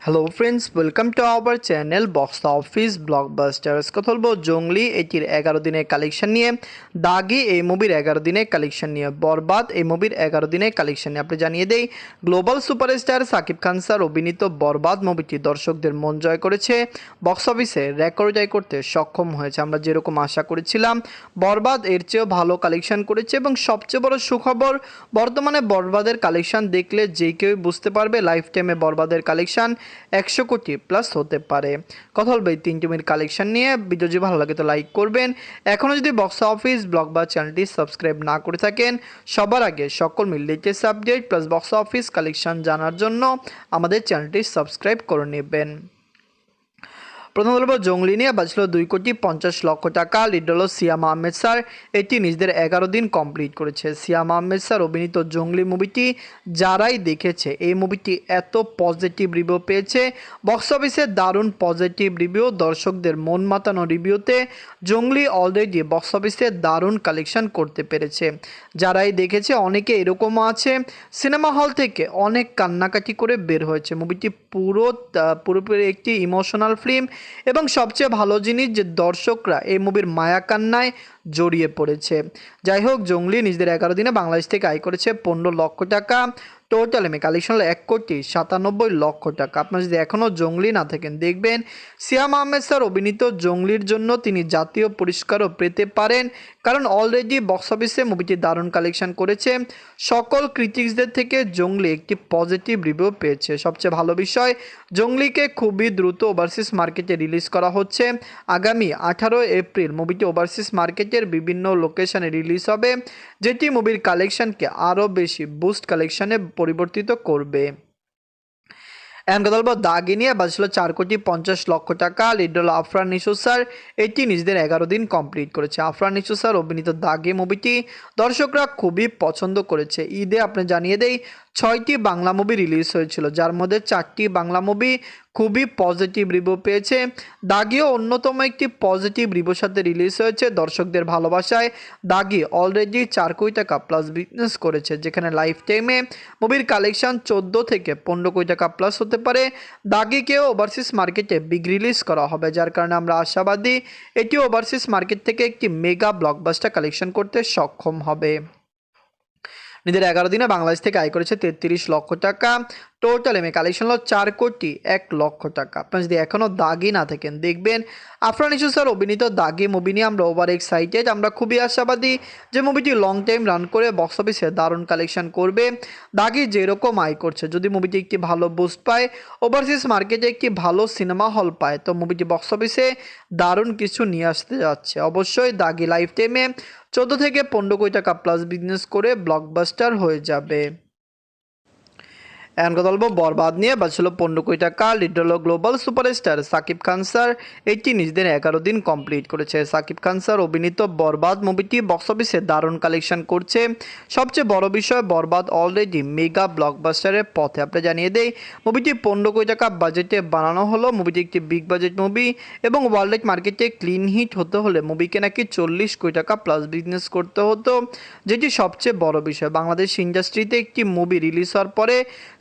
Hello friends welcome to our channel box office blockbusters কথা বলব জঙ্গলি এটির এগারো দিনের কালেকশন নিয়ে দাগি এই মুভির এগারো দিনের কালেকশন নিয়ে বরবাদ এই মুভির এগারো দিনের কালেকশন নিয়ে আপনি জানিয়ে দেই global superstar Shakib Khan sir অভিনীত বরবাদ মুভিটি দর্শকদের মন জয় করেছে বক্স অফিসে রেকর্ড জয় করতে সক্ষম হয়েছে আমরা যেরকম আশা করেছিলাম বরবাদ এর চেয়েও ভালো কালেকশন করেছে এবং সবচেয়ে বড় সুখবর বর্তমানে বরবাদের কালেকশন দেখলে যে কেউ বুঝতে পারবে লাইফ টাইমে বরবাদের কালেকশন একশো কোটি প্লাস হতে পারে। কথা বলবে এই তিনটি টিমের কালেকশন নিয়ে। ভিডিও যদি ভালো লাগে তো লাইক করবেন। এখনও যদি বক্স অফিস ব্লগ বা চ্যানেলটি সাবস্ক্রাইব না করে থাকেন, সবার আগে সকল মিল latest update plus box office collection জানার জন্য আমাদের চ্যানেলটি সাবস্ক্রাইব করে নেবেন। প্রথম বলব জঙ্গলি নিয়ে বাঁচল দুই কোটি পঞ্চাশ লক্ষ টাকা। লিড হলো সিয়াম আহমেদ স্যার। এটি নিজেদের এগারো দিন কমপ্লিট করেছে। সিয়াম আহমেদ স্যার অভিনীত জঙ্গলি মুভিটি যারাই দেখেছে, এই মুভিটি এত পজিটিভ রিভিউ পেয়েছে। বক্স অফিসে দারুণ পজিটিভ রিভিউ দর্শকদের মন মাতানো রিভিউতে জঙ্গলি অলরেডি বক্স অফিসে দারুণ কালেকশন করতে পেরেছে। যারাই দেখেছে, অনেকে এরকমও আছে। সিনেমা হল থেকে অনেক কান্নাকাটি করে বের হয়েছে। মুভিটি পুরো পুরোপুরি একটি ইমোশনাল ফিল্ম এবং সবচেয়ে ভালো জিনিস যে দর্শকরা এই মুভির মায়াকান্নায় জড়িয়ে পড়েছে। যাই হোক, জঙ্গলি নিজেদের এগারো দিনে বাংলাদেশ থেকে আয় করেছে পনেরো লক্ষ টাকা। টোটাল এমে কালেকশন হলো এক কোটি সাতানব্বই লক্ষ টাকা। আপনার যদি এখনও জঙ্গলি না থাকেন, দেখবেন সিয়াম আহমেদ স্যার অভিনীত জঙ্গলির জন্য তিনি জাতীয় পুরস্কারও পেতে পারেন। কারণ অলরেডি বক্স অফিসে মুভিটি দারুণ কালেকশন করেছে। সকল ক্রিটিক্সদের থেকে জঙ্গলি একটি পজিটিভ রিভিউ পেয়েছে। সবচেয়ে ভালো বিষয়, জঙ্গলিকে খুবই দ্রুত ওভারসিস মার্কেটে রিলিজ করা হচ্ছে। আগামী আঠারো এপ্রিল মুভিটি ওভারসিজ মার্কেটের বিভিন্ন লোকেশনে রিলিজ হবে, যেটি মুভির কালেকশনকে আরও বেশি বুস্ট কালেকশনে পরিবর্তিত করবে। এখন কথা বলব, দাগি নিয়ে বাজছিল চার কোটি পঞ্চাশ লক্ষ টাকা। লিডল আফরান নিশু স্যার, এটি নিজেদের এগারো দিন কমপ্লিট করেছে। আফরান নিশু স্যার অভিনীত দাগি মুভিটি দর্শকরা খুবই পছন্দ করেছে। ঈদে আপনি জানিয়ে দেই ছয়টি বাংলা মুভি রিলিজ হয়েছিল, যার মধ্যে চারটি বাংলা মুভি খুবই পজিটিভ রিভিউ পেয়েছে। দাগিও অন্যতম একটি পজিটিভ রিভিউর সাথে রিলিজ হয়েছে দর্শকদের ভালোবাসায়। দাগি অলরেডি চার কোটি টাকা প্লাস বিজনেস করেছে, যেখানে লাইফ টাইমে মুভির কালেকশন চোদ্দ থেকে পনেরো কোটি টাকা প্লাস হতে পারে। দাগিকেও ওভারসিজ মার্কেটে বিগ রিলিজ করা হবে, যার কারণে আমরা আশাবাদী এটি ওভারসিজ মার্কেট থেকে একটি মেগা ব্লকবাস্টার কালেকশন করতে সক্ষম হবে। নিজের এগারো দিনে বাংলাদেশ থেকে আয় করেছে তেত্রিশ লক্ষ টাকা। টোটাল এমএ কালেকশন হলো চার কোটি এক লক্ষ টাকা। আপনার যদি এখনও দাগি না থাকেন, দেখবেন আফরান ইসু স্যার অভিনীত দাগি মুভি নিয়ে আমরা ওভার এক্সাইটেড আমরা খুবই আশাবাদী যে মুভিটি লং টাইম রান করে বক্স অফিসে দারুণ কালেকশন করবে। দাগি যেরকম আয় করছে, যদি মুভিটি একটি ভালো বুস্ট পায় ওভারসিজ মার্কেটে একটি ভালো সিনেমা হল পায়, তো মুভিটি বক্স অফিসে দারুণ কিছু নিয়ে আসতে যাচ্ছে। অবশ্যই দাগি লাইফ টাইমে চোদ্দ থেকে পনেরো কোটি টাকা প্লাস বিজনেস করে ব্লকবাস্টার হয়ে যাবে। এখন কথা বলব বরবাদ নিয়ে বাঁচল পনেরো কোটি টাকা, লিড হলো global superstar Shakib Khan sir. এটি নিজেদের এগারো দিন কমপ্লিট করেছে। সাকিব খান স্যার অভিনীত বরবাদ মুভিটি বক্স অফিসে দারুণ কালেকশন করছে। সবচেয়ে বড় বিষয়, বরবাদ অলরেডি মেগা ব্লকবাস্টারের পথে। আপনি জানিয়ে দেয় মুভিটি পনেরো কোটি টাকা বাজেটে বানানো হলো। মুভিটি একটি বিগ বাজেট মুভি এবং ওয়ার্ল্ড মার্কেটে ক্লিন হিট হতে হলে মুভিকে নাকি চল্লিশ কোটি টাকা প্লাস বিজনেস করতে হতো, যেটি সবচেয়ে বড় বিষয়। বাংলাদেশ ইন্ডাস্ট্রিতে একটি মুভি রিলিজ হওয়ার পরে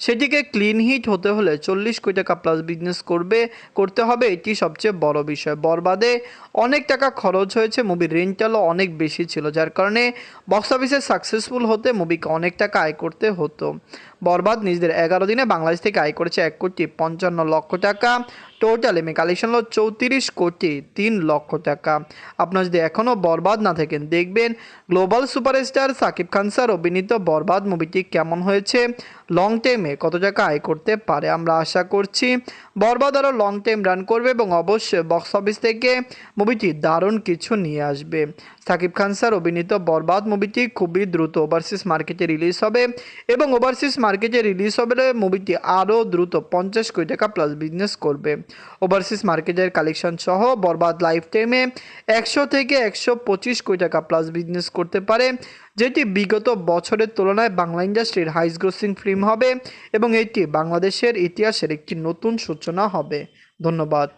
সেটিকে ক্লিন হিট হতে হলে চল্লিশ কোটি টাকা প্লাস বিজনেস করবে, করতে হবে, এটি সবচেয়ে বড় বিষয়। বরবাদে অনেক টাকা খরচ হয়েছে মুভির রেন্টালও অনেক বেশি ছিল, যার কারণে বক্স অফিসে সাকসেসফুল হতে মুভিকে অনেক টাকা আয় করতে হতো। বরবাদ নিজেদের এগারো দিনে বাংলাদেশ থেকে আয় করেছে এক কোটি পঞ্চান্ন লক্ষ টাকা। টোটাল এমএ কালেকশন হলো চৌত্রিশ কোটি তিন লক্ষ টাকা। আপনার যদি এখনও বরবাদ না থাকেন, দেখবেন global superstar Shakib Khan sir অভিনীত বরবাদ মুভিটি কেমন হয়েছে? লং টাইমে কত টাকা আয় করতে পারে? আমরা আশা করছি বরবাদ আরও লং টাইম রান করবে এবং অবশ্যই বক্স অফিস থেকে মুভিটি দারুণ কিছু নিয়ে আসবে। সাকিব খান স্যার অভিনীত বরবাদ মুভিটি খুবই দ্রুত ওভারসিজ মার্কেটে রিলিজ হবে এবং ওভারসিজ মার্কেটে রিলিজ হবে মুভিটি আরও দ্রুত পঞ্চাশ কোটি টাকা প্লাস বিজনেস করবে। ওভারসিজ মার্কেটের কালেকশন সহ বরবাদ লাইফ টাইমে একশো থেকে একশো পঁচিশ কোটি টাকা প্লাস বিজনেস করতে পারে, যেটি বিগত বছরের তুলনায় বাংলা ইন্ডাস্ট্রির হাইস গ্রোসিং ফিল্ম হবে এবং এটি বাংলাদেশের ইতিহাসের একটি নতুন সূচনা হবে। ধন্যবাদ।